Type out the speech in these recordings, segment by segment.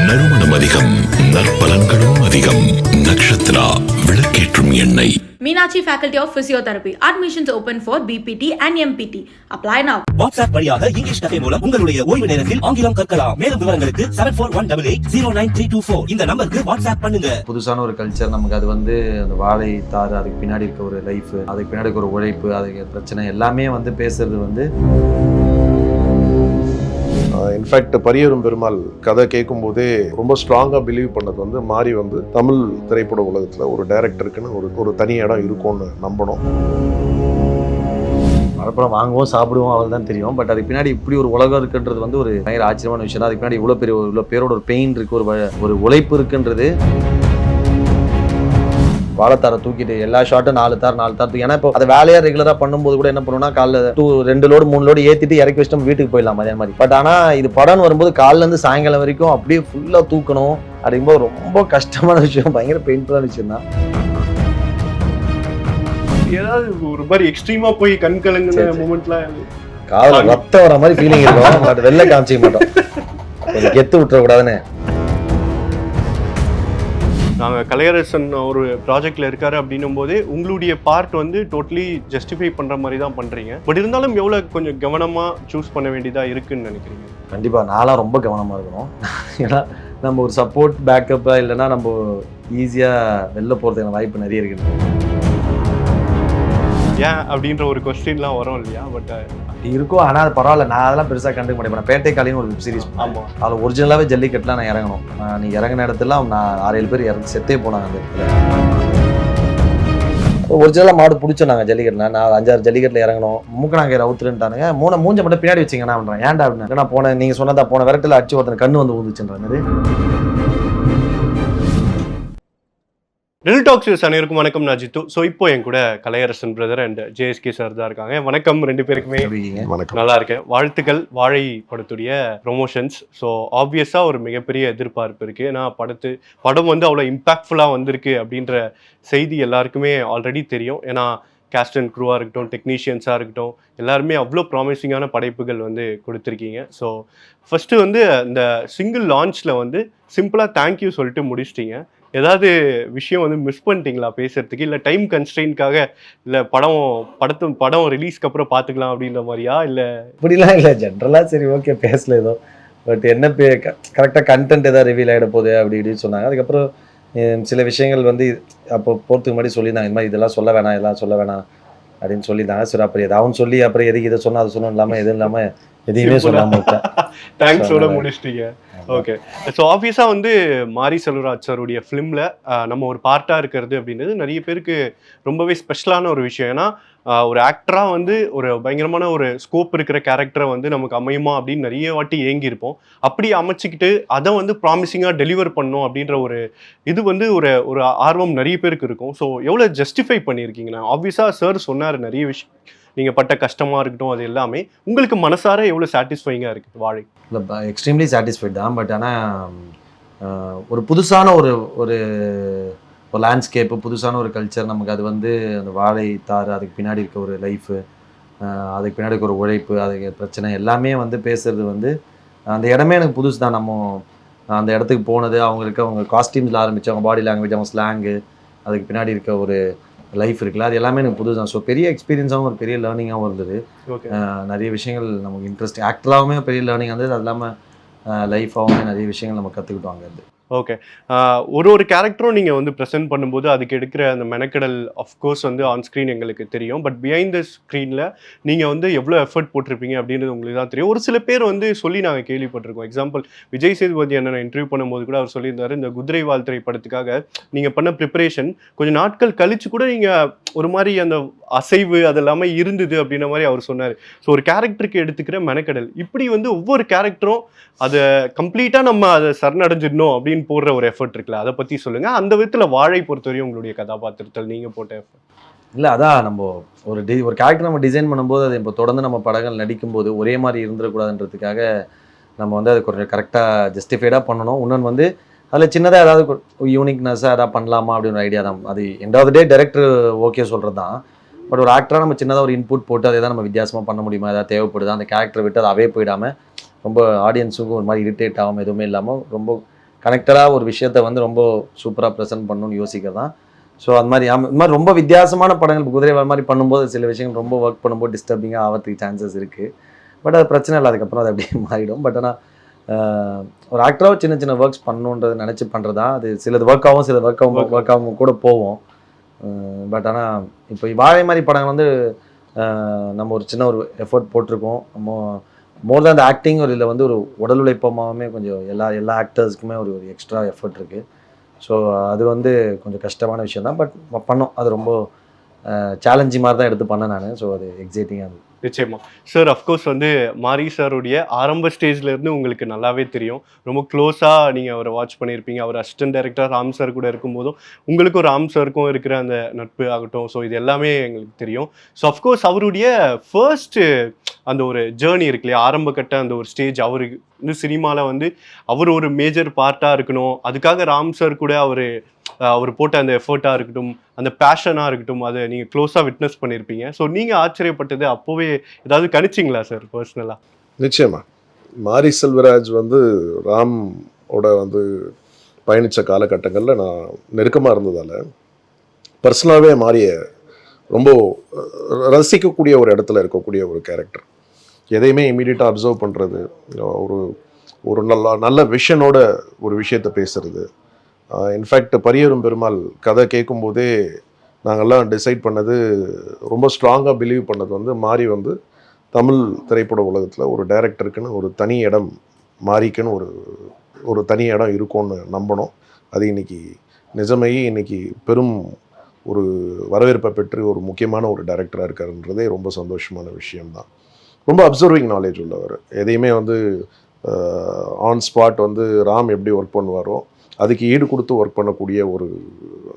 நறுமணம் அதிகம் நற்பலன்களும் அதிகம் நக்ஷத்ரா விளக்கேற்றும் எண்ணெய் Meenakshi Faculty of Physiotherapy. Admissions open for BPT and MPT. Apply now. WhatsApp வழியாக இங்கிலீஷ் கஃபே மூலம் உங்களுடைய ஓய்வு நேரத்தில் ஆங்கிலம் கற்கலாம் மேலும் விவரங்களுக்கு seven four one double eight zero nine three two four இந்த நம்பருக்கு வாட்ஸ்அப் பண்ணுங்க புதுசான ஒரு கல்ச்சர் நமக்கு அது வந்து அந்த வாழை தாறு அதுக்கு பின்னாடி இருக்க ஒரு லைஃப் அதுக்கு பின்னாடி ஒரு உழைப்பு அதுக்கு பிரச்சனை எல்லாமே வந்து பேசுறது வந்து இன்ஃபேக்ட் பரியரும் பெருமாள் கதை கேட்கும்போதே ரொம்ப ஸ்ட்ராங்காக பிலீவ் பண்ணது வந்து மாறி வந்து தமிழ் திரைப்பட உலகத்தில் ஒரு டைரக்டருக்குன்னு ஒரு ஒரு தனி இடம் இருக்கும்னு நம்பணும். மரப்பழம் வாங்குவோம் சாப்பிடுவோம் அவள் தான் தெரியும். பட் அதுக்கு பின்னாடி இப்படி ஒரு உலகம் இருக்குன்றது வந்து ஒரு பயங்கர ஆச்சரியமான விஷயம் தான் அதுக்கு பின்னாடி இவ்வளோ பெரிய இவ்வளோ பேரோட ஒரு பெயின் இருக்குது ஒரு ஒரு உழைப்பு இருக்குன்றது. வாழைத்தாரை தூக்கிட்டு எல்லா ஷாட்டும் நாலு தார் நாலு தார் ஏன்னா இப்போ அதை வேலையாக ரெகுலராக பண்ணும்போது கூட என்ன பண்ணுவோம்னா காலைல டூ ரெண்டு லோடு மூணு லோடு ஏற்றிட்டு இறக்கி வச்சுட்டு வீட்டுக்கு போயிடலாம் அதே மாதிரி. பட் ஆனால் இது படம்னு வரும்போது காலைல இருந்து சாயங்காலம் வரைக்கும் அப்படியே ஃபுல்லாக தூக்கணும் அப்படிங்கும்போது ரொம்ப கஷ்டமான விஷயம். பயங்கர பெயின்ஃபுல்லான விஷயம் தான். ஏதாவது ஒரு மாதிரி எக்ஸ்ட்ரீமா போய் கண் கலங்குன. மூமெண்ட்லாம் காதுல ரத்தம் வர மாதிரி ஃபீலிங் இருக்கும். பட் வெளில காமிச்சிக்க மாட்டோம். கொஞ்சம் கெத்து விட்டுறக்கூடாதுன்னு நாங்க கலையரசன் ஒரு ப்ராஜெக்ட்ல இருக்காரு அப்படின்னும் போது உங்களுடைய பார்ட் வந்து டோட்டலி ஜஸ்டிஃபை பண்ற மாதிரி தான் பண்றீங்க. பட் இருந்தாலும் எவ்வளவு கொஞ்சம் கவனமா சூஸ் பண்ண வேண்டியதா இருக்குன்னு நினைக்கிறீங்க? கண்டிப்பா நான்லாம் ரொம்ப கவனமா இருக்கணும். ஏன்னா நம்ம ஒரு சப்போர்ட் பேக்கப்பா இல்லைன்னா நம்ம ஈஸியா வெளில போறதுக்கான வாய்ப்பு நிறைய இருக்கு. ஏன் அப்படின்ற ஒரு கொஸ்டின்லாம் வரும் இல்லையா? பட் இருக்கும். ஆனா அது பரவாயில்ல. நான் அதெல்லாம் பெருசா கண்டுக்க இப்ப நான் பேட்டை காலின்னு ஒரு வெப் சீரிஸ் ஆமா. அதில் ஒரிஜினலாகவே ஜல்லிக்கட்டுலாம் நான் இறங்கணும். நான் நீ இறங்கின இடத்துல நான் ஆறு ஏழு பேர் இறங்கி செத்தே போனாங்க அந்த இடத்துல. ஒரிஜினலாக மாடு பிடிச்சோம் நாங்கள் ஜல்லிக்கட்டில். நான் அஞ்சாறு ஜல்லிக்கட்டில் இறங்கணும். மூக்கணாங்கயிறு அவுத்துருன்ட்டானுங்க மூணு மூஞ்ச மட்டும் பின்னாடி வச்சிங்கண்ணா பண்ணுறேன் ஏன்டா அப்படின்னு. நான் போனேன் நீங்கள் சொன்னதா போன விரட்டில் அடிச்சு ஒருத்தன் கண்ணு வந்து ஊந்துச்சுன்றது ரில் டாக்ஸ் அனைவருக்கும் வணக்கம். நான் ஜித்து. ஸோ இப்போ என் கூட Kalaiyarasan brother and JSK sir தான் இருக்காங்க. வணக்கம் ரெண்டு பேருக்குமே. வணக்கம். நல்லா இருக்கேன். வாழ்த்துக்கள். வாழை படத்துடைய ப்ரொமோஷன்ஸ் ஸோ ஆப்வியஸாக ஒரு மிகப்பெரிய எதிர்பார்ப்பு இருக்குது ஏன்னா படத்து படம் வந்து அவ்வளோ இம்பாக்ட்ஃபுல்லாக வந்திருக்கு அப்படின்ற செய்தி எல்லாருக்குமே ஆல்ரெடி தெரியும். ஏன்னா கேஸ்ட் அண்ட் க்ரூவாக இருக்கட்டும் டெக்னீஷியன்ஸாக இருக்கட்டும் எல்லாருமே அவ்வளோ ப்ராமிசிங்கான படைப்புகள் வந்து கொடுத்துருக்கீங்க. ஸோ ஃபஸ்ட்டு வந்து இந்த சிங்கிள் லான்ச்சில் வந்து சிம்பிளாக தேங்க்யூ சொல்லிட்டு முடிச்சிட்டீங்க. ஏதாவது விஷயம் வந்து மிஸ் பண்ணிட்டீங்களா பேசுறதுக்கு? இல்லை டைம் கன்ஸ்ட்ரெயின்காக இல்லை படம் படத்து படம் ரிலீஸ்க்கு அப்புறம் பார்த்துக்கலாம் அப்படின்ற மாதிரியா? இல்லை இப்படிலாம் இல்லை. ஜென்ரலாக சரி ஓகே பேசல ஏதோ. பட் என்ன பே கரெக்டாக கண்டென்ட் ஏதாவது ரிவீல் ஆகிட போகுது அப்படி இப்படின்னு சொன்னாங்க. அதுக்கப்புறம் சில விஷயங்கள் வந்து அப்போ போகிறதுக்கு முன்னாடி சொல்லியிருந்தாங்க இந்த மாதிரி இதெல்லாம் சொல்ல வேணாம் இதெல்லாம் சொல்ல வேணாம் அப்படின்னு சொல்லியிருந்தாங்க. சரி அப்புறம் ஏதாவது சொல்லி அப்புறம் எதுக்கு இதை சொன்னால் அதை சொன்னோம் இல்லாமல் எதுவும் இல்லாமல் எதையுமே விட்டேன். தேங்க்ஸோட முடிச்சிட்டீங்க. ஓகே ஸோ ஆப்வியஸாக வந்து மாரி செல்வராஜ் சாருடைய ஃபிலிமில் நம்ம ஒரு பார்ட்டாக இருக்கிறது அப்படின்றது நிறைய பேருக்கு ரொம்பவே ஸ்பெஷலான ஒரு விஷயம். ஏன்னா ஒரு ஆக்டராக வந்து ஒரு பயங்கரமான ஒரு ஸ்கோப் இருக்கிற கேரக்டரை வந்து நமக்கு அமையுமா அப்படின்னு நிறைய வாட்டி ஏங்கியிருப்போம். அப்படி அமைச்சிக்கிட்டு அதை வந்து ப்ராமிசிங்காக டெலிவர் பண்ணணும் அப்படின்ற ஒரு இது வந்து ஒரு ஒரு ஆர்வம் நிறைய பேருக்கு இருக்கும். ஸோ எவ்வளோ ஜஸ்டிஃபை பண்ணியிருக்கீங்கண்ணா ஆப்வியஸாக சார் சொன்னார் நிறைய விஷயம். நீங்கள் பட்ட கஷ்டமாக இருக்கட்டும் அது எல்லாமே உங்களுக்கு மனசார எவ்வளோ சாட்டிஸ்ஃபைங்காக இருக்குது வாழை இல்லை எக்ஸ்ட்ரீம்லி சாட்டிஸ்ஃபைட் தான். பட் ஆனால் ஒரு புதுசான ஒரு ஒரு ஒரு லேண்ட்ஸ்கேப்பு புதுசான ஒரு கல்ச்சர் நமக்கு அது வந்து அந்த வாழை தாறு அதுக்கு பின்னாடி இருக்க ஒரு லைஃபு அதுக்கு பின்னாடி இருக்க ஒரு உழைப்பு அதுக்கு பிரச்சனை எல்லாமே வந்து பேசுறது வந்து அந்த இடமே எனக்கு புதுசு தான். நம்ம அந்த இடத்துக்கு போனது அவங்களுக்கு அவங்க காஸ்டியூம்ஸில் ஆரம்பித்து அவங்க பாடி லாங்குவேஜ் அவங்க ஸ்லாங்கு அதுக்கு பின்னாடி இருக்க ஒரு லைஃப் இருக்குல்ல அது எல்லாமே எனக்கு புதுசு தான். ஸோ பெரிய எக்ஸ்பீரியன்ஸாகவும் ஒரு பெரிய லேர்னிங்காகவும் இருந்தது. நிறைய விஷயங்கள் நமக்கு இன்ட்ரெஸ்ட் ஆக்டராகவுமே பெரிய லேர்னிங் வந்து அது இல்லாமல் லைஃபாகவுமே நிறைய விஷயங்கள் நம்ம கற்றுக்கிட்டோம் அங்கேருந்து ஓகே ஒரு ஒரு கேரக்டரும் நீங்கள் வந்து ப்ரெசென்ட் பண்ணும்போது அதுக்கு எடுக்கிற அந்த மெனக்கடல் அஃப்கோர்ஸ் வந்து ஆன் ஸ்க்ரீன் எங்களுக்கு தெரியும். பட் பிஹைண்ட் த ஸ்க்ரீனில் நீங்கள் வந்து எவ்வளோ எஃபர்ட் போட்டிருப்பீங்க அப்படின்றது உங்களுக்கு தான் தெரியும். ஒரு சில பேர் வந்து சொல்லி நாங்கள் கேள்விப்பட்டிருக்கோம். எக்ஸாம்பிள் விஜய் சேதுபதி அண்ணன் இன்டர்வியூ பண்ணும்போது கூட அவர் சொல்லியிருந்தாரு இந்த குதிரை வாழ் திரைப்படத்துக்காக நீங்கள் பண்ண ப்ரிப்பரேஷன் கொஞ்சம் நாட்கள் கழிச்சு கூட நீங்கள் ஒரு மாதிரி அந்த அசைவு அது எல்லாமே இருந்தது அப்படின்ற மாதிரி அவர் சொன்னார். ஸோ ஒரு கேரக்டருக்கு எடுத்துக்கிற மெனக்கடல். இப்படி வந்து ஒவ்வொரு கேரக்டரும் அதை கம்ப்ளீட்டாக நம்ம அதை சரணடைஞ்சிடணும் அப்படின்னு போடுற ஒரு எஃபர்ட் இருக்குல்ல அதை பற்றி சொல்லுங்கள் அந்த விதத்தில் வாழை பொறுத்தவரையும் உங்களுடைய கதாபாத்திரத்தில் நீங்கள் போட்ட எஃபர்ட் இல்லை அதான் நம்ம ஒரு டி ஒரு கேரக்டர் நம்ம டிசைன் பண்ணும்போது அது இப்போ தொடர்ந்து நம்ம படங்கள் நடிக்கும்போது ஒரே மாதிரி இருந்துடக்கூடாதுன்றதுக்காக நம்ம வந்து அது கொஞ்சம் கரெக்டாக ஜஸ்டிஃபைடாக பண்ணணும். இன்னொன்று வந்து அதில் சின்னதாக ஏதாவது யூனிக்னஸ்ஸாக எதாவது பண்ணலாமா அப்படின்னு ஒரு ஐடியா தான். அது எண்டாவது டே டேரக்டர் ஓகே சொல்கிறது தான் பட் ஒரு ஆக்டராக நம்ம சின்னதாக ஒரு இன்புட் போட்டு அதை தான் நம்ம வித்தியாசமாக பண்ண முடியுமா? ஏதாவது தேவைப்படுதா? அந்த கேரக்டரை விட்டு அது அவே போயிடாமல் ரொம்ப ஆடியன்ஸுக்கும் ஒரு மாதிரி இரிட்டேட் ஆகாமல் எதுவுமே இல்லாமல் ரொம்ப கனெக்டடாக ஒரு விஷயத்த வந்து ரொம்ப சூப்பராக ப்ரெசென்ட் பண்ணணும்னு யோசிக்கிறதான் ஸோ அந்த மாதிரி ஆமா, இந்த மாதிரி ரொம்ப வித்தியாசமான படங்கள் குதிரை மாதிரி பண்ணும்போது சில விஷயங்கள் ரொம்ப ஒர்க் பண்ணும்போது டிஸ்டர்பிங்காக ஆகிறதுக்கு சான்சஸ் இருக்குது பட் அது பிரச்சனை இல்லை அதுக்கப்புறம் அது அப்படியே மாறிடும். பட் ஆனால் ஒரு ஆக்டராக சின்ன சின்ன ஒர்க்ஸ் பண்ணணுன்றது நினச்சி பண்ணுறதா அது சிலது ஒர்க் ஆகும் சில ஒர்க் ஆகும். ஒர்க் ஆகும் கூட போவோம். பட் ஆனால் இப்போ வாழை மாதிரி படங்கள் வந்து நம்ம ஒரு சின்ன ஒரு எஃபர்ட் போட்டிருக்கோம். நம்ம மோர் தேன் ஆக்டிங் ஒரு இதில் வந்து ஒரு உடல் உழைப்பமாகவுமே கொஞ்சம் எல்லா எல்லா ஆக்டர்ஸ்க்குமே ஒரு ஒரு எக்ஸ்ட்ரா எஃபர்ட் இருக்குது ஸோ அது வந்து கொஞ்சம் கஷ்டமான விஷயம் தான் பட் பண்ணோம். அது ரொம்ப சேலஞ்சிங் மாதிரி தான் எடுத்து பண்ணேன் நான். ஸோ அது எக்ஸைட்டிங்காக இருந்தது. நிச்சயமா. சார் அஃப்கோர்ஸ் வந்து மாரி சாருடைய ஆரம்ப ஸ்டேஜ்ல இருந்து உங்களுக்கு நல்லாவே தெரியும். ரொம்ப க்ளோஸா நீங்க அவரை வாட்ச் பண்ணியிருப்பீங்க அவர் அசிஸ்டன்ட் டைரக்டர் ராம் சார் கூட இருக்கும்போதும் உங்களுக்கும் ராம் சாருக்கும் இருக்கிற அந்த நட்பு ஆகட்டும். ஸோ இது எல்லாமே எங்களுக்கு தெரியும். ஸோ அஃப்கோர்ஸ் அவருடைய ஃபர்ஸ்ட் அந்த ஒரு ஜேர்னி இருக்கு இல்லையா? ஆரம்ப கட்ட அந்த ஒரு ஸ்டேஜ் அவருக்கு வந்து சினிமாவில் வந்து அவர் ஒரு மேஜர் பார்ட்டாக இருக்கணும். அதுக்காக ராம் சார் கூட அவர் அவர் போட்ட அந்த எஃபர்ட்டாக இருக்கட்டும் அந்த பேஷனாக இருக்கட்டும் அதை நீங்கள் க்ளோஸாக விட்னஸ் பண்ணியிருப்பீங்க ஸோ நீங்கள் ஆச்சரியப்பட்டது அப்போவே ஏதாவது கணிச்சிங்களா சார் பர்சனலாக நிச்சயமா. மாரி செல்வராஜ் வந்து ராம் ஓட வந்து பயணித்த காலகட்டங்களில் நான் நெருக்கமாக இருந்ததால் பர்சனலாகவே மாறிய ரொம்ப ரசிக்கக்கூடிய ஒரு இடத்துல இருக்கக்கூடிய ஒரு கேரக்டர் எதையுமே இமீடியட்டாக அப்சர்வ் பண்ணுறது ஒரு ஒரு நல்ல நல்ல விஷனோட ஒரு விஷயத்தை பேசுறது. இன்ஃபேக்ட் பரியரும் பெருமாள் கதை கேட்கும்போதே நாங்கள்லாம் டிசைட் பண்ணது ரொம்ப ஸ்ட்ராங்காக பிலீவ் பண்ணது வந்து மாறி வந்து தமிழ் திரைப்பட உலகத்தில் ஒரு டைரக்டருக்குன்னு ஒரு தனி இடம் மாறிக்குன்னு ஒரு ஒரு தனி இடம் இருக்கும்னு நம்பணும். அது இன்னைக்கு நிஜமையே இன்னைக்கு பெரும் ஒரு வரவேற்பை பெற்று ஒரு முக்கியமான ஒரு டைரக்டராக இருக்காருன்றதே ரொம்ப சந்தோஷமான விஷயம்தான். ரொம்ப அப்சர்விங் நாலேஜ் உள்ளவர். எதையுமே வந்து ஆன் ஸ்பாட் வந்து ராம் எப்படி ஒர்க் பண்ணுவாரோ அதுக்கு ஈடு கொடுத்து ஒர்க் பண்ணக்கூடிய ஒரு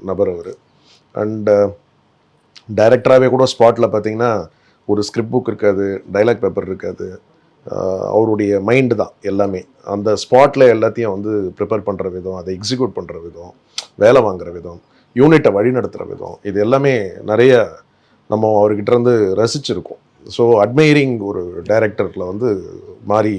நபர் அவர். அண்ட் டைரக்டராகவே uh, கூட ஸ்பாட்டில் பார்த்தீங்கன்னா ஒரு ஸ்கிரிப்ட் புக் இருக்காது டைலாக் பேப்பர் இருக்காது. Uh, அவருடைய மைண்டு தான் எல்லாமே. அந்த ஸ்பாட்டில் எல்லாத்தையும் வந்து ப்ரிப்பேர் பண்ணுற விதம் அதை எக்ஸிக்யூட் பண்ணுற விதம் வேலை வாங்குற விதம் யூனிட்டை வழி நடத்துகிற விதம் இது எல்லாமே நிறைய நம்ம அவர்கிட்டருந்து ரசிச்சிருக்கோம். ஸோ அட்மைரிங் ஒரு டைரக்டரில் வந்து மாறி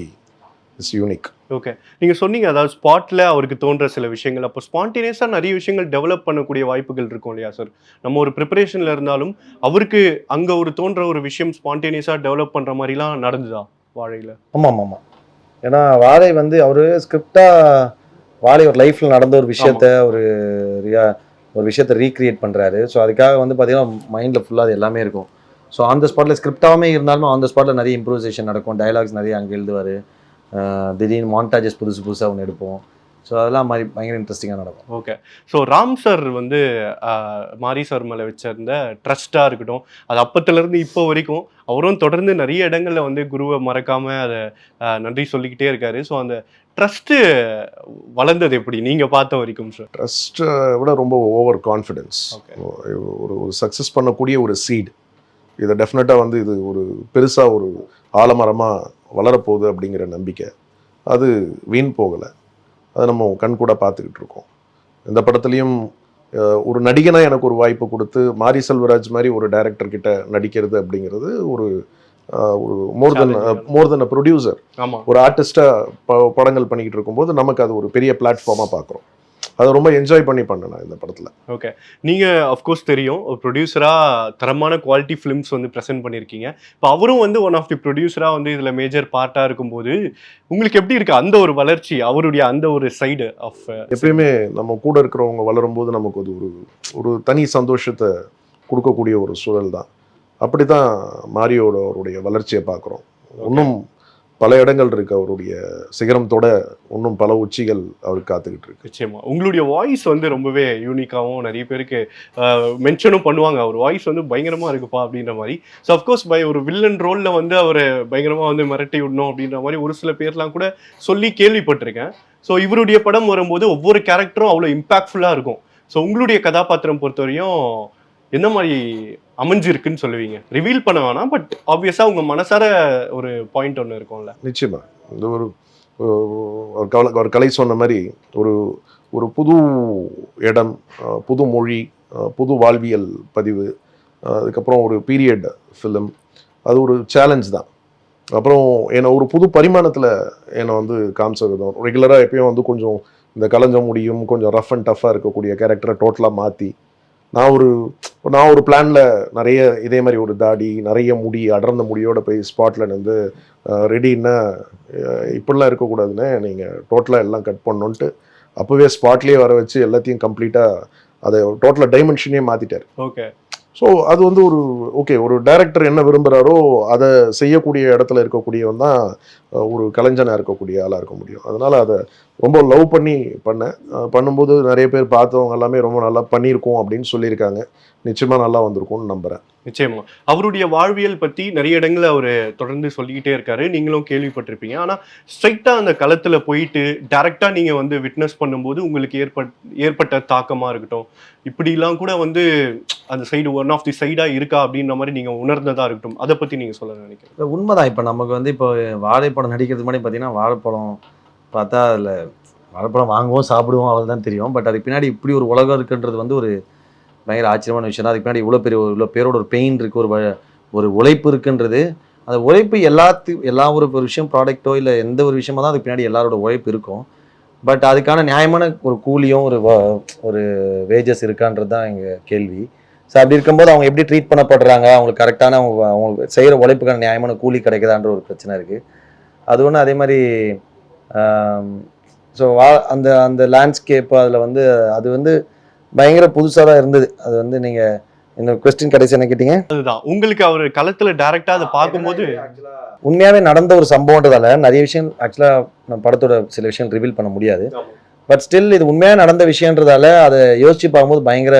இஸ் யூனிக் ஓகே நீங்கள் சொன்னீங்க அதாவது ஸ்பாட்டில் அவருக்கு தோன்ற சில விஷயங்கள். அப்போ ஸ்பான்டேனியஸாக நிறைய விஷயங்கள் டெவலப் பண்ணக்கூடிய வாய்ப்புகள் இருக்கும் இல்லையா சார் நம்ம ஒரு ப்ரிப்பரேஷனில் இருந்தாலும் அவருக்கு அங்கே ஒரு தோன்ற ஒரு விஷயம் ஸ்பான்டேனியஸாக டெவலப் பண்ணுற மாதிரிலாம் நடந்துதா வாழையில்? ஆமாம் ஆமாம் ஆமாம் ஏன்னா வாழை வந்து அவர் ஸ்கிரிப்டாக வாழை ஒரு லைஃப்பில் நடந்த ஒரு விஷயத்த ஒரு ரியா ஒரு விஷயத்த ரீக்ரியேட் பண்ணுறாரு ஸோ அதுக்காக வந்து பார்த்தீங்கன்னா மைண்டில் ஃபுல்லாக அது எல்லாமே இருக்கும். ஸோ அந்த ஸ்பாட்டில் ஸ்கிரிப்டாகவே இருந்தாலும் அந்த ஸ்பாட்டில் நிறைய இம்ப்ரூவைசேஷன் நடக்கும். டயலாக்ஸ் நிறைய அங்கே எழுதுவார். திடீர்னு மாண்டாஜஸ் புதுசு புதுசாக ஒன்று எடுப்போம். ஸோ அதெல்லாம் மாதிரி பயங்கர இன்ட்ரெஸ்டிங்காக நடக்கும். ஓகே ஸோ ராம் சார் வந்து மாரி சார் மேலே வச்சிருந்த ட்ரஸ்ட்டாக இருக்கட்டும் அது அப்பத்துலேருந்து இப்போ வரைக்கும் அவரும் தொடர்ந்து நிறைய இடங்களில் வந்து குருவை மறக்காமல் அதை நன்றி சொல்லிக்கிட்டே இருக்காரு. ஸோ அந்த ட்ரஸ்ட்டு வளர்ந்தது எப்படி? நீங்கள் பார்த்த வரைக்கும் சார் ட்ரஸ்ட்டை விட ரொம்ப ஓவர் கான்ஃபிடென்ஸ் Okay. ஒரு ஒரு சக்ஸஸ் பண்ணக்கூடிய ஒரு சீட் இதை டெஃபினட்டாக வந்து இது ஒரு பெருசாக ஒரு ஆலமரமாக வளரப்போகுது அப்படிங்கிற நம்பிக்கை அது வீண் போகலை. அதை நம்ம கண் கூட பார்த்துக்கிட்டு இருக்கோம். இந்த படத்துலையும் ஒரு நடிகனாக எனக்கு ஒரு வாய்ப்பு கொடுத்து மாரி செல்வராஜ் மாதிரி ஒரு டைரக்டர் கிட்ட நடிக்கிறது அப்படிங்கிறது ஒரு ஒரு மோர் தென். மோர் தென் அ ப்ரொடியூசர் ஒரு ஆர்டிஸ்டாக படங்கள் பண்ணிக்கிட்டு இருக்கும்போது நமக்கு அது ஒரு பெரிய பிளாட்ஃபார்மாக பார்க்குறோம். அதை ரொம்ப என்ஜாய் பண்ணி பண்ணேன் இந்த படத்தில். ஓகே நீங்கள் அஃப்கோர்ஸ் தெரியும். ஒரு ப்ரொடியூசராக தரமான குவாலிட்டி ஃபிலிம்ஸ் வந்து ப்ரெசென்ட் பண்ணியிருக்கீங்க இப்போ அவரும் வந்து ஒன் ஆஃப் தி ப்ரொடியூசராக வந்து இதில் மேஜர் பார்ட்டாக இருக்கும்போது உங்களுக்கு எப்படி இருக்கு அந்த ஒரு வளர்ச்சி அவருடைய அந்த ஒரு சைடு ஆஃப் எப்பயுமே நம்ம கூட இருக்கிறவங்க வளரும்போது நமக்கு அது ஒரு ஒரு தனி சந்தோஷத்தை கொடுக்கக்கூடிய ஒரு சூழல் தான். அப்படி தான் மாரியோட அவருடைய வளர்ச்சியை பார்க்குறோம். இன்னும் பல இடங்கள் இருக்கு அவருடைய சிகரத்தோட இன்னும் பல உச்சிகள் அவர் காத்துக்கிட்டு இருக்கு. நிச்சயமா. உங்களுடைய வாய்ஸ் வந்து ரொம்பவே யூனிக்காகவும் நிறைய பேருக்கு மென்ஷனும் பண்ணுவாங்க. அவர் வாய்ஸ் வந்து பயங்கரமா இருக்குப்பா அப்படின்ற மாதிரி. ஸோ அஃப்கோர்ஸ் பை ஒரு வில்லன் ரோல்ல வந்து அவர் பயங்கரமா வந்து மிரட்டி விடணும் அப்படின்ற மாதிரி ஒரு சில பேர்லாம் கூட சொல்லி கேள்விப்பட்டிருக்கேன். ஸோ இவருடைய படம் வரும்போது ஒவ்வொரு கேரக்டரும் அவ்வளோ இம்பாக்ட்ஃபுல்லாக இருக்கும். ஸோ உங்களுடைய கதாபாத்திரம் பொறுத்தவரையும் எந்த மாதிரி அமைஞ்சிருக்குன்னு சொல்லுவீங்க? ரிவீல் பண்ண வேணாம் பட் ஆப்வியஸாக உங்கள் மனசார ஒரு பாயிண்ட் ஒன்று இருக்கும்ல. நிச்சயமா. இந்த ஒரு ஒரு கவலை ஒரு கலை சொன்ன மாதிரி ஒரு ஒரு புது இடம் புது மொழி புது வாழ்வியல் பதிவு அதுக்கப்புறம் ஒரு பீரியட் ஃபிலிம் அது ஒரு சேலஞ்ச் தான். அப்புறம் என்னை ஒரு புது பரிமாணத்தில் என்னை வந்து காமிச்ச விதம் ரெகுலராக எப்பயும் வந்து கொஞ்சம் இந்த கலைஞ்ச முடியும் கொஞ்சம் ரஃப் அண்ட் டஃப்பாக இருக்கக்கூடிய கேரக்டரை டோட்டலாக மாற்றி நான் ஒரு நான் ஒரு பிளானில் நிறைய இதே மாதிரி ஒரு தாடி நிறைய முடி அடர்ந்த முடியோட போய் ஸ்பாட்டில் வந்து ரெடின்னா இப்படிலாம் இருக்கக்கூடாதுன்னு நீங்கள் டோட்டலாக எல்லாம் கட் பண்ணணுன்ட்டு அப்போவே ஸ்பாட்லேயே வர வச்சு எல்லாத்தையும் கம்ப்ளீட்டாக அதை டோட்டலாக டைமென்ஷனே மாற்றிட்டார் ஓகே ஸோ அது வந்து ஒரு ஓகே ஒரு டைரக்டர் என்ன விரும்புகிறாரோ அதை செய்யக்கூடிய இடத்துல இருக்கக்கூடியவன் தான் ஒரு கலைஞனாக இருக்கக்கூடிய ஆளாக இருக்க முடியும். அதனால் அதை ரொம்ப லவ் பண்ணி பண்ணேன். பண்ணும்போது நிறைய பேர் பார்த்தவங்க எல்லாமே ரொம்ப நல்லா பண்ணியிருக்கோம் அப்படின்னு சொல்லியிருக்காங்க. நிச்சயமாக நல்லா வந்திருக்கும்னு நம்புகிறேன் நிச்சயமா. அவருடைய வாழ்வியல் பத்தி நிறைய இடங்களில் அவர் தொடர்ந்து சொல்லிக்கிட்டே இருக்காரு. நீங்களும் கேள்விப்பட்டிருப்பீங்க. ஆனா ஸ்ட்ரைட்டா அந்த களத்துல போயிட்டு டைரக்டா நீங்க வந்து விட்னஸ் பண்ணும்போது உங்களுக்கு ஏற்பட் ஏற்பட்ட தாக்கமா இருக்கட்டும். இப்படிலாம் கூட வந்து அந்த சைடு ஒன் ஆஃப் தி சைடா இருக்கா அப்படின்ற மாதிரி நீங்க உணர்ந்ததா இருக்கட்டும். அதை பத்தி நீங்க சொல்ல நினைக்கிறேன் உண்மைதான். இப்போ நமக்கு வந்து இப்போ வாழைப்படம் நடிக்கிறதுக்கு முன்னாடி பார்த்தீங்கன்னா வாழைப்படம் பார்த்தா அதில் வாழைப்படம் வாங்குவோம் சாப்பிடுவோம் அவ்வளோதான் தெரியும். பட் அதுக்கு பின்னாடி இப்படி ஒரு உலகம் இருக்குன்றது வந்து ஒரு பயங்கர ஆச்சரியமான விஷயம் தான் அதுக்கு பின்னாடி இவ்வளோ பெரிய இவ்வளோ பேரோட ஒரு பெயின் இருக்குது ஒரு ஒரு உழைப்பு இருக்குன்றது. அந்த உழைப்பு எல்லாத்து எல்லா ஒரு விஷயம் ப்ராடக்ட்டோ இல்லை எந்த ஒரு விஷயமா தான் அதுக்கு பின்னாடி எல்லாரோட உழைப்பு இருக்கும். பட் அதுக்கான நியாயமான ஒரு கூலியும் ஒரு வ- ஒரு வேஜஸ் இருக்கான்றது தான் எங்கள் கேள்வி. ஸோ அப்படி இருக்கும்போது அவங்க எப்படி ட்ரீட் பண்ணப்படுறாங்க? அவங்களுக்கு கரெக்டான அவங்க அவங்களுக்கு செய்கிற உழைப்புக்கான நியாயமான கூலி கிடைக்குதான்ற ஒரு பிரச்சனை இருக்குது அது ஒன்று அதே மாதிரி ஸோ வா அந்த அந்த லேண்ட்ஸ்கேப் அதில் வந்து அது வந்து பயங்கர புதுசாக தான் இருந்தது. அது வந்து நீங்கள் இந்த கொஸ்டின் கடைசி என்ன கேட்டீங்க? அதுதான். உங்களுக்கு அவர் களத்துல டைரக்டா அதை பார்க்கும்போது உண்மையாகவே நடந்த ஒரு சம்பவன்றதால நிறைய விஷயம் ஆக்சுவலாக நம்ம படத்தோட சில விஷயம் ரிவீல் பண்ண முடியாது. பட் ஸ்டில் இது உண்மையாக நடந்த விஷயன்றதால அதை யோசிச்சு பார்க்கும்போது பயங்கர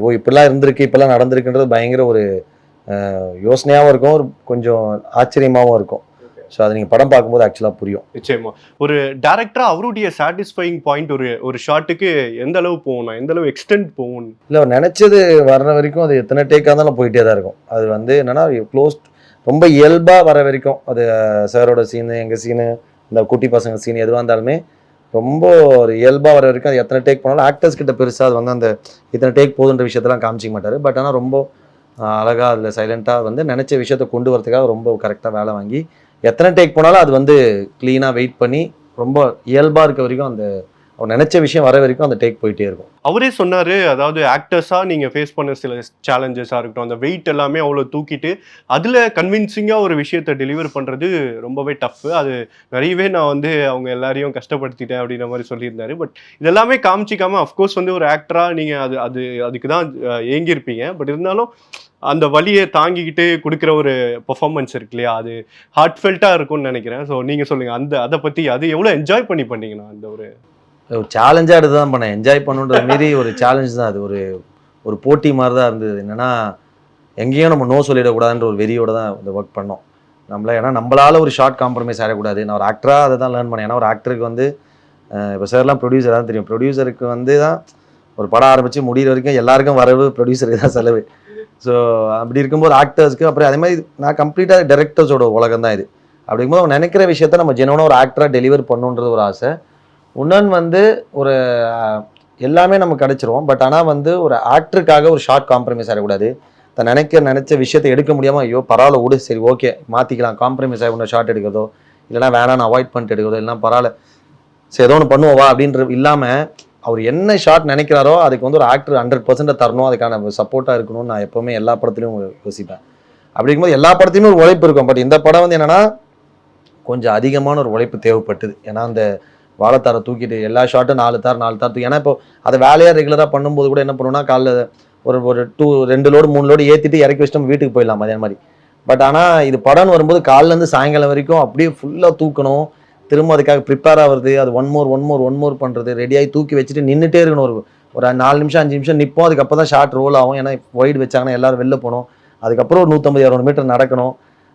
ஓ இப்படிலாம் இருந்திருக்கு இப்படிலாம் நடந்திருக்குன்றது பயங்கர ஒரு அஹ், யோசனையாவும் இருக்கும். ஒரு கொஞ்சம் ஆச்சரியமாகவும் இருக்கும். ஸோ அதை நீங்கள் படம் பார்க்கும்போது ஆக்சுவலாக புரியும். நிச்சயமா. ஒரு டேரக்டரா அவருடைய சாட்டிஸ்ஃபைங் பாயிண்ட் ஒரு ஒரு ஷாட்டுக்கு எந்த அளவு போகணும் எந்த அளவு எக்ஸ்டெண்ட் போகணும் இல்லை அவர் நினச்சது வர்ற வரைக்கும் அது எத்தனை டேக்காக இருந்தாலும் போயிட்டே தான் இருக்கும். அது வந்து என்னன்னா க்ளோஸ் ரொம்ப இயல்பாக வர வரைக்கும் அது சாரோட சீனு எங்கள் சீனு இந்த குட்டி பசங்க சீன் எதுவாக இருந்தாலுமே ரொம்ப ஒரு இயல்பாக வர வரைக்கும் அது எத்தனை டேக் பண்ணாலும் ஆக்டர்ஸ் கிட்ட பெருசாக அது வந்து அந்த இத்தனை டேக் போகுதுன்ற விஷயத்தெல்லாம் காமிச்சிக்க மாட்டார். பட் ஆனால் ரொம்ப அழகாக அதில் சைலண்ட்டாக வந்து நினச்ச விஷயத்த கொண்டு வரதுக்காக ரொம்ப கரெக்டாக வேலை வாங்கி எத்தனை டேக் போனாலும் அது வந்து க்ளீனாக வெயிட் பண்ணி ரொம்ப இயல்பாக இருக்க வரைக்கும் அந்த அவர் நினச்ச விஷயம் வர வரைக்கும் அந்த டேக் போயிட்டே இருக்கும். அவரே சொன்னாரு அதாவது ஆக்டர்ஸா நீங்க ஃபேஸ் பண்ண சில சேலஞ்சஸா இருக்கட்டும் அந்த வெயிட் எல்லாமே அவ்வளோ தூக்கிட்டு அதுல கன்வின்சிங்கா ஒரு விஷயத்தை டெலிவர் பண்றது ரொம்பவே டஃப் அது நிறையவே நான் வந்து அவங்க எல்லாரையும் கஷ்டப்படுத்திட்டேன் அப்படின்ற மாதிரி சொல்லியிருந்தாரு. பட் இதெல்லாமே காமிச்சிக்காம அஃப்கோர்ஸ் வந்து ஒரு ஆக்டரா நீங்க அது அது அதுக்கு தான் ஏங்கியிருப்பீங்க. பட் இருந்தாலும் அந்த வழியை தாங்கிக்கிட்டு கொடுக்குற ஒரு பெர்ஃபார்மன்ஸ் இருக்கு இல்லையா? அது ஹார்ட்ஃபெல்ட்டாக இருக்கும்னு நினைக்கிறேன். ஸோ நீங்கள் சொல்லுங்கள் அந்த அதை பற்றி அது எவ்வளோ என்ஜாய் பண்ணி பண்ணீங்கன்னா அந்த ஒரு ஒரு சேலஞ்சாக எடுத்து தான் பண்ணேன். என்ஜாய் பண்ணுன்ற மாரி ஒரு சேலஞ்ச் தான் அது. ஒரு ஒரு போட்டி மாதிரி தான் இருந்தது. என்னன்னா எங்கேயும் நம்ம நோ சொல்லிடக்கூடாதுன்ற ஒரு வெறியோட தான் இந்த ஒர்க் பண்ணோம். நம்மள ஏன்னா நம்மளால ஒரு ஷார்ட் காம்ப்ரமைஸ் ஆகிடக்கூடாது நான் ஒரு ஆக்டராக அதை தான் லேர்ன் பண்ணேன். ஏன்னா ஒரு ஆக்டருக்கு வந்து இப்போ சார்லாம் ப்ரொடியூசர் தான் தெரியும். ப்ரொடியூசருக்கு வந்து தான் ஒரு படம் ஆரம்பித்து முடிகிற வரைக்கும் எல்லாருக்கும் வரவு ப்ரொடியூசருக்கு தான் செலவு. ஸோ அப்படி இருக்கும்போது ஆக்டர்ஸ்க்கு அப்புறம் அதே மாதிரி நான் கம்ப்ளீட்டாக டேரக்டர்ஸோட உலகம் தான் இது. அப்படிங்கும்போது அவங்க நினைக்கிற விஷயத்த நம்ம ஜெனவனாக ஒரு ஆக்டராக டெலிவர் பண்ணுன்றது ஒரு ஆசை. இன்னொன்று வந்து ஒரு எல்லாமே நமக்கு கிடச்சிருவோம். பட் ஆனால் வந்து ஒரு ஆக்டருக்காக ஒரு ஷார்ட் காம்ப்ரமைஸ் ஆகக்கூடாது தான் நினைக்க நினச்ச விஷயத்தை எடுக்க முடியாமல் ஐயோ பரவாயில்ல விடு சரி ஓகே மாற்றிக்கலாம் காம்ப்ரமைஸ் ஆகி ஒன்று ஷார்ட் எடுக்கிறதோ இல்லைனா வேணாம் அவாய்ட் பண்ணிட்டு எடுக்கிறதோ இல்லைனா பரவாயில்ல சரி ஏதோ ஒன்று பண்ணுவோவா அப்படின்ற இல்லாமல் அவர் என்ன ஷார்ட் நினைக்கிறாரோ அதுக்கு வந்து ஒரு ஆக்டர் ஹண்ட்ரட் பர்சன்ட் தரணும். அதுக்கான சப்போர்ட்டாக இருக்கணும்னு நான் எப்போவுமே எல்லா படத்துலையும் யோசிப்பேன். அப்படிங்கும்போது எல்லா படத்துலையுமே ஒரு உழைப்பு இருக்கும். பட் இந்த படம் வந்து என்னென்னா கொஞ்சம் அதிகமான ஒரு உழைப்பு தேவைப்பட்டது. ஏன்னா அந்த வாழைத்தாரை தூக்கிட்டு எல்லா ஷாட்டும் நாலு தார் நாலு தார் தூக்கி ஏன்னா இப்போ அதை வேலையாக ரெகுலராக பண்ணும்போது கூட என்ன பண்ணுவோம்னா காலைல ஒரு ஒரு டூ ரெண்டு லோடு மூணு லோடு ஏற்றிட்டு இறக்கி வச்சுட்டு நம்ம வீட்டுக்கு போயிடலாம் அதே மாதிரி. பட் ஆனால் இது படம்னு வரும்போது காலிலேருந்து சாயங்காலம் வரைக்கும் அப்படியே ஃபுல்லாக தூக்கணும். திரும்ப அதுக்காக ப்ரிப்பேர் ஆகுறது அது one more one more one more பண்ணுறது ரெடியாகி தூக்கி வச்சுட்டு நின்றுட்டே இருக்கணும் ஒரு ஒரு நாலு நிமிஷம் அஞ்சு நிமிஷம் நிற்போம் அதுக்கப்புறம் தான் ஷார்ட் ரோல் ஆகும். ஏன்னா ஒயிட் வச்சாங்கன்னா எல்லாரும் வெளில போகணும். அதுக்கப்புறம் ஒரு நூற்றம்பது இரநூறு மீட்டர் நடக்கணும்.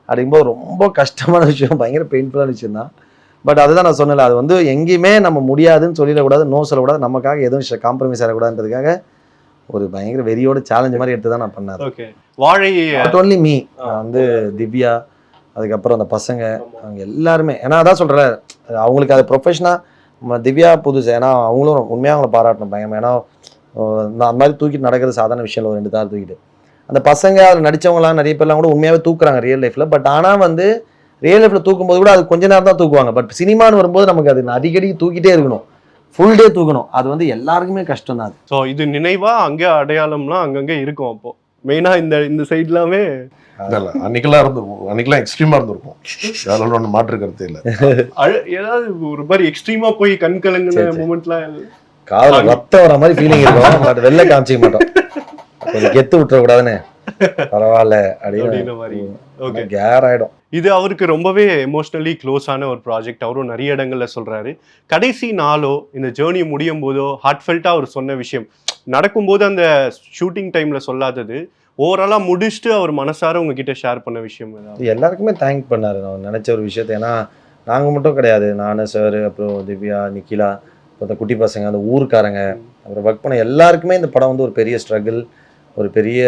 அப்படிங்கும்போது ரொம்ப கஷ்டமான விஷயம். பயங்கர பெயின்ஃபுல்லான விஷயம் தான். பட் அதுதான் நான் சொன்னல அது வந்து எங்கேயுமே நம்ம முடியாதுன்னு சொல்லிடக்கூடாது நோ சொல்லக்கூடாது. நமக்காக எதுவும் காம்ப்ரமைஸ் ஆகக்கூடாதுன்றதுக்காக ஒரு பயங்கர வெறியோட சேலஞ்ச் மாதிரி எடுத்து தான் நான் பண்ணேன். ஓகே வாழை நாட் only மீ வந்து திவ்யா அதுக்கப்புறம் அந்த பசங்க அவங்க எல்லாருமே. ஏன்னா அதான் சொல்கிறேன் அவங்களுக்கு அது ப்ரொஃபஷனாக திவ்யா புதுசு ஏன்னா அவங்களும் உண்மையாக அவங்கள பாராட்டணும் பயங்கரமா. ஏன்னா அந்த மாதிரி தூக்கிட்டு நடக்கிறது சாதாரண விஷயம் ஒரு ரெண்டு தார் தூக்கிட்டு. அந்த பசங்க அதில் நடித்தவங்களாம் நிறைய பேர்லாம் கூட உண்மையாகவே தூக்குறாங்க ரியல் லைஃப்பில் பட் ஆனால் வந்து ரியல் லைஃப்பில் தூக்கும்போது கூட அது கொஞ்ச நேரம் தான் தூக்குவாங்க. பட் சினிமான்னு வரும்போது நமக்கு அது அடிக்கடி தூக்கிட்டே இருக்கணும். ஃபுல் டே தூக்கணும். அது வந்து எல்லாருக்குமே கஷ்டம் தான் அது. ஸோ இது நினைவாக அங்கே அடையாளம்லாம் அங்கங்கே இருக்கும் அப்போது மெயினாக இந்த இந்த சைட்லாமே இல்ல, இல்ல. அன்னைக்கெல்லாம் இருந்திருக்கும் அன்னைக்கெல்லாம் எக்ஸ்ட்ரீமா இருந்திருக்கும். அதில் ஒன்று மாற்று கருத்தே இல்லை. அழ ஏதாவது ஒரு மாதிரி எக்ஸ்ட்ரீமா போய் கண் கலங்குன. மூமெண்ட்லாம் காதுல ரத்தம் வர மாதிரி ஃபீலிங் இருக்கும் பட் வெளில காமிச்சிக்க மாட்டோம். கொஞ்சம் கெத்து விட்டுற கூடாதுன்னு. பரவாயில்ல அப்படின்னு. மாதிரி. ஓகே கேர் ஆயிடும். இது அவருக்கு ரொம்பவே எமோஷ்னலி க்ளோஸான ஒரு ப்ராஜெக்ட் அவரும் நிறைய இடங்கள்ல சொல்றாரு. கடைசி நாளோ இந்த ஜேர்னி முடியும் போதோ ஹார்ட்ஃபெல்ட்டா அவர் சொன்ன விஷயம். நடக்கும்போது அந்த ஷூட்டிங் டைம்ல சொல்லாதது ஓவராலாக முடிச்சுட்டு அவர் மனசார உங்ககிட்ட ஷேர் பண்ண விஷயம் எல்லாருக்குமே தேங்க் பண்ணாரு. நான் நினச்ச ஒரு விஷயத்த. ஏன்னா நாங்கள் மட்டும் கிடையாது. நான் சார் அப்புறம் திவ்யா நிக்கிலா அப்புறம் அந்த குட்டி பசங்க அந்த ஊருக்காரங்க அப்புறம் ஒர்க் பண்ண எல்லாருக்குமே இந்த படம் வந்து ஒரு பெரிய ஸ்ட்ரகிள் ஒரு பெரிய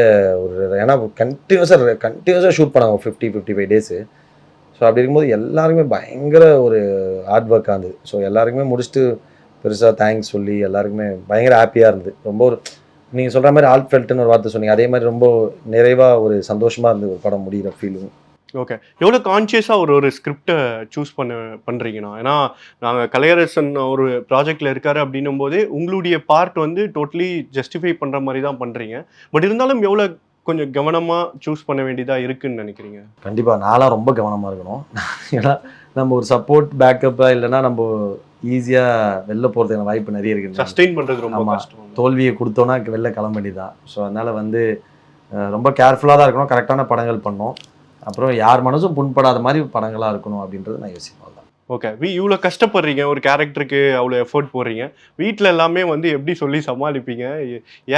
ஒரு ஏன்னா கண்டினியூஸாக கண்டினியூஸாக ஷூட் பண்ணாங்க. Fifty fifty five days so அப்படி இருக்கும்போது எல்லாருக்குமே பயங்கர ஒரு ஹார்ட் ஒர்க்காக இருந்தது. ஸோ எல்லாருக்குமே முடிச்சுட்டு பெருசாக தேங்க்ஸ் சொல்லி எல்லாருக்குமே பயங்கர ஹாப்பியாக இருந்தது. ரொம்ப ஒரு நீங்கள் சொல்கிற மாதிரி ஆல்ட் ஃபெல்ட்னு ஒரு வார்த்தை சொன்னீங்க. அதே மாதிரி ரொம்ப நிறைவாக ஒரு சந்தோஷமாக இருந்தது ஒரு படம் முடிகிற ஃபீலும் ஓகே எவ்வளோ கான்ஷியஸாக ஒரு ஒரு ஸ்கிரிப்டை சூஸ் பண்ண பண்ணுறீங்கண்ணா ஏன்னா நாங்கள் கலையரசன் ஒரு ப்ராஜெக்டில் இருக்காரு அப்படின்னும் போதே உங்களுடைய பார்ட் வந்து டோட்டலி ஜஸ்டிஃபை பண்ணுற மாதிரி தான் பண்ணுறீங்க பட் இருந்தாலும் எவ்வளோ கொஞ்சம் கவனமாக சூஸ் பண்ண வேண்டியதாக இருக்குன்னு நினைக்கிறீங்க? கண்டிப்பாக நான்லாம் ரொம்ப கவனமாக இருக்கணும். ஏன்னா நம்ம ஒரு சப்போர்ட் பேக்கப்பாக இல்லைன்னா நம்ம ஈஸியாக வெளில போகிறதுக்கான வாய்ப்பு நிறைய இருக்குது சஸ்டெயின் பண்ணுறது ரொம்ப தோல்வியை கொடுத்தோன்னா வெளில கிளம்ப வேண்டியதான் ஸோ அதனால் வந்து ரொம்ப கேர்ஃபுல்லாக தான் இருக்கணும். கரெக்டான படங்கள் பண்ணோம் அப்புறம் யார் மனசும் புண்படாத மாதிரி படங்களாக இருக்கணும் அப்படின்றது நான் யோசிப்பேன். தான் ஓகே வீ இவ்வளோ கஷ்டப்படுறீங்க. ஒரு கேரக்டருக்கு அவ்வளோ எஃபோர்ட் போடுறீங்க. வீட்டில் எல்லாமே வந்து எப்படி சொல்லி சமாளிப்பீங்க?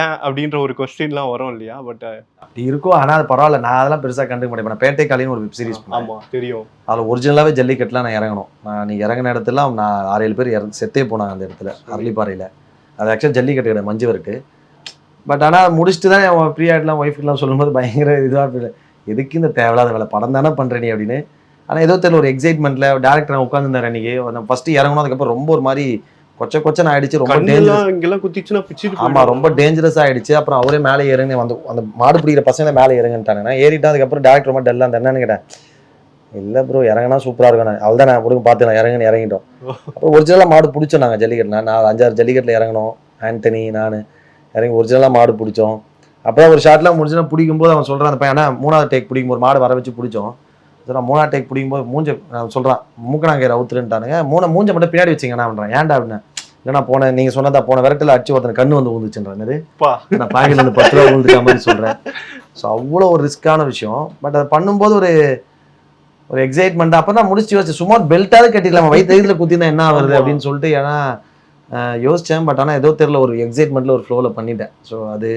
ஏன் அப்படின்ற ஒரு கொஸ்டின்லாம் வரும் இல்லையா? பட் அப்படி இருக்கும். ஆனால் அது பரவாயில்ல. நான் அதெல்லாம் பெருசாக கண்டுக்க இப்ப நான் பேட்டை காலின்னு ஒரு வெப் சீரிஸ் ஆமாம் தெரியும். அதில் ஒரிஜினலாகவே ஜல்லிக்கட்டுலாம் நான் இறங்கணும். நான் நீ இறங்கின இடத்துல நான் ஆறு ஏழு பேர் இறந்து செத்தே போனாங்க அந்த இடத்துல. அரளிப்பாறையில். அது ஆக்சுவலாக ஜல்லிக்கட்டு கிடையாது. மஞ்சு இருக்கு பட் ஆனால் முடிச்சுட்டு தான் என் ப்ரீயாட்லாம் ஒய்ஃப்லாம் சொல்லும்போது பயங்கர இதுவாக எதுக்கு இந்த தேவையில்லாத வேலை? படம் தானே பண்ணுற நீ அப்படின்னு ஆனால் ஏதோ தெரியல ஒரு எக்ஸைட்மெண்ட்டில் டேரக்டர் உட்காந்துருந்தார் அன்றைக்கி நம்ம ஃபஸ்ட்டு இறங்கணும் அதுக்கப்புறம் ரொம்ப ஒரு மாதிரி கொச்ச கொச்சன்னு ஆயிடுச்சு ரொம்ப டேஞ்சரஸ் ஆமா ரொம்ப டேஞ்சரஸ் ஆயிடுச்சு. அப்புறம் அவரே மேலே ஏறுங்க வந்து அந்த மாடு பிடிக்கிற பசங்க மேலே ஏறுங்கன்ட்டாங்க நான் ஏறிட்டா அதுக்கப்புறம் டேரக்டர் ரொம்ப அந்த என்னன்னு கேட்டேன் இல்லை ப்ரோ இறங்கினா சூப்பராக இருக்கும். அவள் தான் நான் கொடுங்க பார்த்து நான் இறங்குன்னு இறங்கிட்டோம். அப்புறம் ஒரிஜினலாக மாடு பிடிச்சோம் நாங்கள் ஜல்லிக்கட்டில். நான் அஞ்சாறு ஜல்லிக்கட்டில் இறங்கணும் ஆண்டனி நான் இறங்கி ஒரிஜினலாக மாடு பிடிச்சோம். அப்புறம் ஒரு ஷாட்லாம் முடிச்சுனா பிடிக்கும்போது அவன் சொல்கிறான் அந்த பையன் "அண்ணா, மூணாவது டேக் பிடிக்கும். ஒரு மாடு வர வச்சு பிடிச்சோம். நான் மூணாவது டேக் பிடிக்கும்போது மூஞ்ச நான் சொல்கிறான் மூக்கணாங்கயிறு அவுத்துருன்ட்டானுங்க. மூணை மூஞ்ச மட்டும் பின்னாடி வச்சிங்கண்ணா அப்படின்றேன் ஏன்டா அப்படின்னு. இல்லைண்ணா போன நீங்கள் சொன்னதா போன விரட்டில் அடிச்சு ஒருத்தன் கண்ணு வந்து ஊந்துச்சுன்றது. நான் பாக்கெட்ல இருந்து பத்து ரூபா விழுந்துருக்க மாதிரி சொல்கிறேன் ஸோ அவ்வளோ ஒரு ரிஸ்க்கான விஷயம். பட் அதை பண்ணும்போது ஒரு ஒரு எக்ஸைட்மெண்ட் அப்போ தான் முடிச்சு யோசிச்சு சும்மா பெல்ட்டாவது கட்டிடலாம். வயிற்று இதில் குத்தினா என்ன வருது. அப்படின்னு சொல்லிட்டு ஏன்னா யோசிச்சேன். பட் ஆனால் ஏதோ தெரியல ஒரு எக்ஸைட்மெண்ட்டில் ஒரு ஃப்ளோவில் பண்ணிட்டேன். ஸோ அது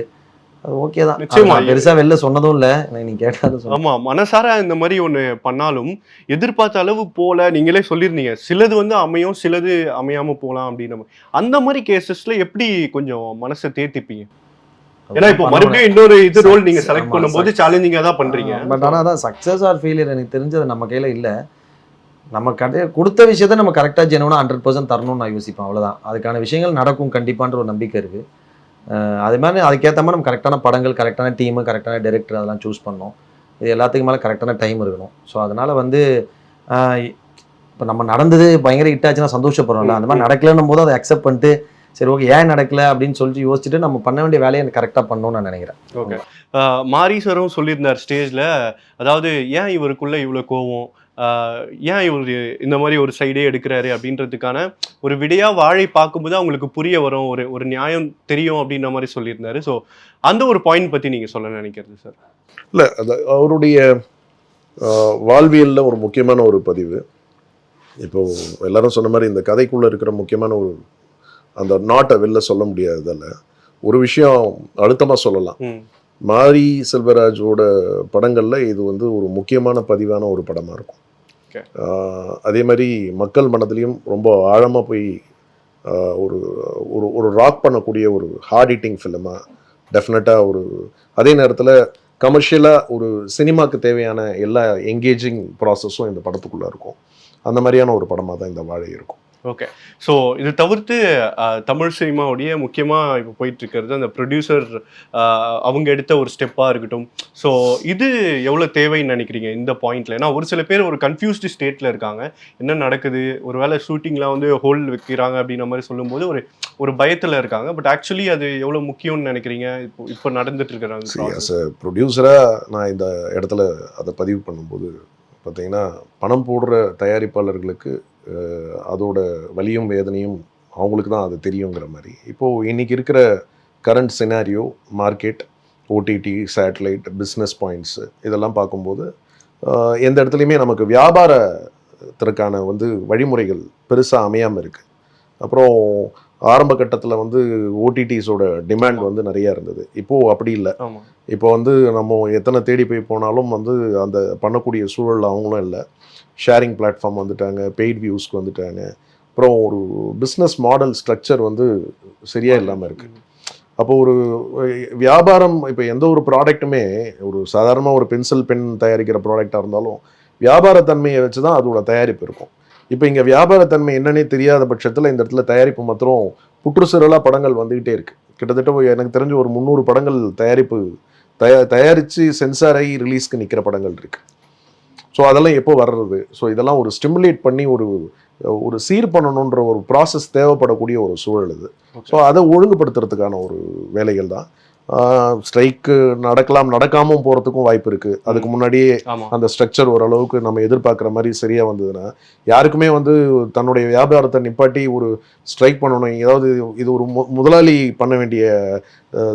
அது ஓகே தான். நிச்சயமா. அது பெருசாக வெளில சொன்னதும் இல்லை. நீ கேட்டாலும் ஆமா மனசார இந்த மாதிரி ஒண்ணு பண்ணாலும் எதிர்பார்த்த அளவு போல நீங்களே சொல்லியிருந்தீங்க. சிலது வந்து அமையும் சிலது அமையாம போலாம் அப்படின்னு. அந்த மாதிரி கேசஸ்ல எப்படி கொஞ்சம் மனசை தேத்திப்பீங்க? ஏன்னா இப்போ மறுபடியும் இன்னொரு இது ரோல் நீங்க செலக்ட் பண்ணும்போது சேலஞ்சிங்கா தான் பண்றீங்க. பட் ஆனால் அதான் சக்ஸஸ் ஆர் ஃபெயிலியர் எனக்கு தெரிஞ்சது நம்ம கையில் இல்லை. நம்ம கடை கொடுத்த விஷயத்த நம்ம கரெக்டாக ஜெனுவனா ஹண்ட்ரட் பர்சன்ட் தரணும்னு நான் யோசிப்பேன். அவ்வளோதான் அதுக்கான விஷயங்கள் நடக்கும் கண்டிப்பான்ற ஒரு நம்பிக்கை இருக்குது அது மாதிரி அதுக்கேற்ற மாதிரி நம்ம கரெக்டான படங்கள் கரெக்டான டீமு கரெக்டான டைரக்டர் அதெல்லாம் சூஸ் பண்ணோம். இது எல்லாத்துக்கும் மேலே கரெக்டான டைம் இருக்கணும். ஸோ அதனால் வந்து இப்போ நம்ம நடந்தது பயங்கர ஹிட் ஆச்சுன்னா சந்தோஷப்படுறோம்ல. அந்த மாதிரி நடக்கலன்னும் போது அதை அக்செப்ட் பண்ணிட்டு சரி ஓகே ஏன் நடக்கல அப்படின்னு சொல்லிட்டு யோசிச்சுட்டு நம்ம பண்ண வேண்டிய வேலையை எனக்கு கரெக்டாக பண்ணணும்னு நான் நினைக்கிறேன். ஓகே மாரி சொல்லியிருந்தார் ஸ்டேஜில் அதாவது ஏன் இவருக்குள்ளே இவ்வளோ கோவம்? ஏன் இவர் இந்த மாதிரி ஒரு சைடே எடுக்கிறாரு அப்படின்றதுக்கான ஒரு விடையா வாழை பார்க்கும்போது அவங்களுக்கு புரிய வரும். ஒரு ஒரு நியாயம் தெரியும் அப்படின்ற மாதிரி சொல்லியிருந்தாரு. ஸோ அந்த ஒரு பாயிண்ட் பத்தி நீங்க சொல்ல நினைக்கிறது சார் இல்லை அது அவருடைய வாழ்வியல்ல ஒரு முக்கியமான ஒரு பதிவு. இப்போ எல்லாரும் சொன்ன மாதிரி இந்த கதைக்குள்ள இருக்கிற முக்கியமான ஒரு அந்த நாட்டை வெளில சொல்ல முடியாததால ஒரு விஷயம் அழுத்தமா சொல்லலாம். மாரி செல்வராஜோட படங்கள்ல இது வந்து ஒரு முக்கியமான பதிவான ஒரு படமா இருக்கும். அதே மாதிரி மக்கள் மனதிலையும் ரொம்ப ஆழமா போய் ஒரு ஒரு ஒரு ராக் பண்ணக்கூடிய ஒரு ஹார்ட் ஹிட்டிங் ஃபிலிமா டெஃபினட்டாக ஒரு அதே நேரத்தில் கமர்ஷியலாக ஒரு சினிமாக்கு தேவையான எல்லா எங்கேஜிங் ப்ராசஸும் இந்த படத்துக்குள்ளே இருக்கும். அந்த மாதிரியான ஒரு படமாக தான் இந்த வாழை இருக்கும். ஓகே ஸோ இது தவிர்த்து தமிழ் சினிமாவுடைய முக்கியமாக இப்போ போயிட்டு இருக்கிறது அந்த ப்ரொடியூசர் அவங்க எடுத்த ஒரு ஸ்டெப்பாக இருக்கட்டும். ஸோ இது எவ்வளோ தேவைன்னு நினைக்கிறீங்க இந்த பாயிண்ட்ல ஏன்னா ஒரு சில பேர் ஒரு கன்ஃபியூஸ்டு ஸ்டேட்டில் இருக்காங்க. என்ன நடக்குது? ஒருவேளை ஷூட்டிங்லாம் வந்து ஹோல் வைக்கிறாங்க அப்படின்ற மாதிரி சொல்லும்போது ஒரு ஒரு பயத்தில் இருக்காங்க. பட் ஆக்சுவலி அது எவ்வளோ முக்கியம்னு நினைக்கிறீங்க? இப்போ இப்போ நடந்துட்டு இருக்கிற அந்த process? அஸ் அ ப்ரொடியூசராக நான் இந்த இடத்துல அதை பதிவு பண்ணும்போது பார்த்தீங்கன்னா பணம் போடுற தயாரிப்பாளர்களுக்கு அதோட வலியும் வேதனையும் அவங்களுக்கு தான் அது தெரியுங்கிற மாதிரி. இப்போது இன்னைக்கு இருக்கிற current scenario market OTT satellite business points இதெல்லாம் பார்க்கும்போது எந்த இடத்துலையுமே நமக்கு வியாபாரத்திற்கான வந்து வழிமுறைகள் பெருசாக அமையாமல் இருக்குது அப்புறம் ஆரம்ப கட்டத்தில் வந்து ஓடிடிஸோட டிமாண்ட் வந்து நிறைய இருந்தது. இப்போது அப்படி இல்லை. இப்போ வந்து நம்ம எத்தனை தேடி போய் போனாலும் வந்து அந்த பண்ணக்கூடிய சூழல் அவங்களும் இல்லை. ஷேரிங் பிளாட்ஃபார்ம் வந்துட்டாங்க பெய்ட் வியூஸ்க்கு வந்துட்டாங்க. அப்புறம் ஒரு பிஸ்னஸ் மாடல் ஸ்ட்ரக்சர் வந்து சரியா இல்லாமல் இருக்கு. அப்போ ஒரு வியாபாரம் இப்போ எந்த ஒரு ப்ராடக்ட்டுமே ஒரு சாதாரணமாக ஒரு பென்சில் பென் தயாரிக்கிற ப்ராடக்டாக இருந்தாலும் வியாபாரத்தன்மையை வச்சு தான் அதோட தயாரிப்பு இருக்கும். இப்போ இங்கே வியாபாரத்தன்மை என்னன்னே தெரியாத பட்சத்தில் இந்த இடத்துல தயாரிப்பு மாத்திரம் புற்றுசுரலாக படங்கள் வந்துக்கிட்டே இருக்கு. கிட்டத்தட்ட எனக்கு தெரிஞ்ச ஒரு முந்நூறு படங்கள் தயாரிப்பு தயா தயாரித்து சென்சார் ஆகி ரிலீஸ்க்கு நிற்கிற படங்கள் இருக்கு. ஸோ அதெல்லாம் எப்போ வர்றது? ஸோ இதெல்லாம் ஒரு ஸ்டிமுலேட் பண்ணி ஒரு ஒரு சீர் பண்ணணுன்ற ஒரு ப்ராசஸ் தேவைப்படக்கூடிய ஒரு சூழல் இது. ஸோ அதை ஒழுங்குபடுத்துறதுக்கான ஒரு வேலைகள் தான். ஸ்ட்ரைக்கு நடக்கலாம் நடக்காமல் போகிறதுக்கும் வாய்ப்பு இருக்குது அதுக்கு முன்னாடியே அந்த ஸ்ட்ரக்சர் ஓரளவுக்கு நம்ம எதிர்பார்க்குற மாதிரி சரியாக வந்ததுன்னா யாருக்குமே வந்து தன்னுடைய வியாபாரத்தை நிப்பாட்டி ஒரு ஸ்ட்ரைக் பண்ணணும் ஏதாவது இது ஒரு மு- முதலாளி பண்ண வேண்டிய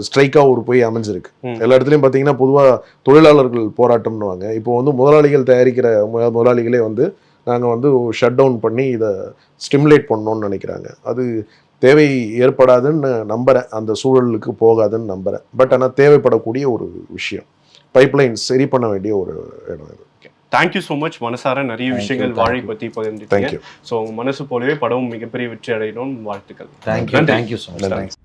ஸ்ட்ரைக்காக ஒரு போய் அமைஞ்சிருக்கு. எல்லா இடத்துலையும் பார்த்தீங்கன்னா பொதுவாக தொழிலாளர்கள் போராட்டம்னுவாங்க. இப்போ வந்து முதலாளிகள் தயாரிக்கிற முதலாளிகளே வந்து நாங்கள் வந்து ஷட் டவுன் பண்ணி இதை ஸ்டிமுலேட் பண்ணணும்னு நினைக்கிறாங்க. அது தேவை ஏற்படாதுன்னு நம்புகிறேன் அந்த சூழலுக்கு போகாதுன்னு நம்புகிறேன் பட் ஆனால் தேவைப்படக்கூடிய ஒரு விஷயம். பைப்லைன் சரி பண்ண வேண்டிய ஒரு இடம் இது. தேங்க்யூ ஸோ மச் மனசார. நிறைய Thank you, விஷயங்கள் வாழை. பற்றி பகிர்ந்துட்டீங்க. ஸோ உங்க மனசு போலவே படமும் மிகப்பெரிய வெற்றி அடையணும் வாழ்த்துக்கள். தேங்க்யூ. Thank you so much